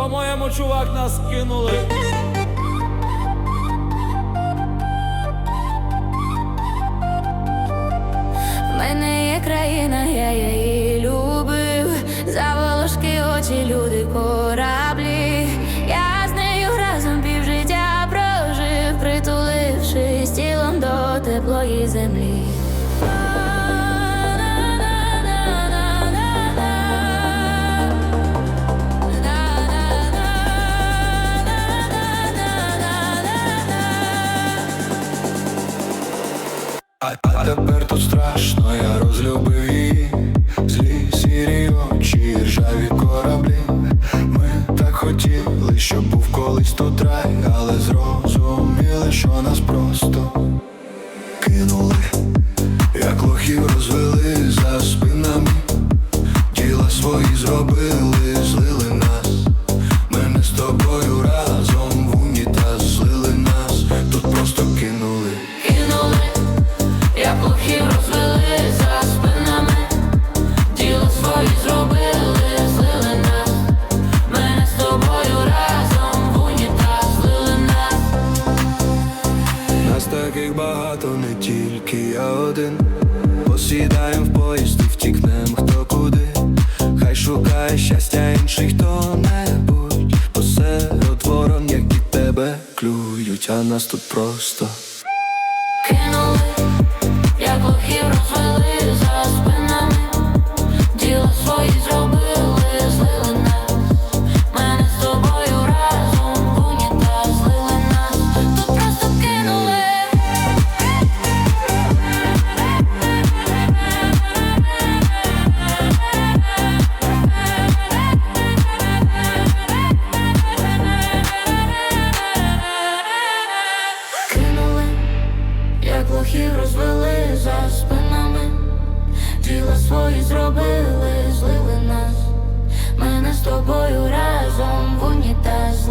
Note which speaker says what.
Speaker 1: По-моєму, чувак нас кинули.
Speaker 2: В мене є країна, я її любив. Заволошки очі, люди, кораблі. Я з нею разом півжиття прожив, притулившись тілом до теплої землі.
Speaker 3: А, а тепер тут страшно, я розлюбив її. Злі сірі очі, ржаві кораблі. Ми так хотіли, щоб був колись тут рай Але зрозуміли, що нас просто кинули. Як лохів розвели за спинами. Діла свої зробили, злили багато, не тільки я один. Посідаєм в поїзд і втікнем хто куди. Хай шукає щастя інший хто-небудь. Посеред ворон, які тебе клюють, а нас тут просто.
Speaker 2: Кинули, лохів розвели за спинами, діла свої зробили, злили нас, мене з тобою разом в унітаз.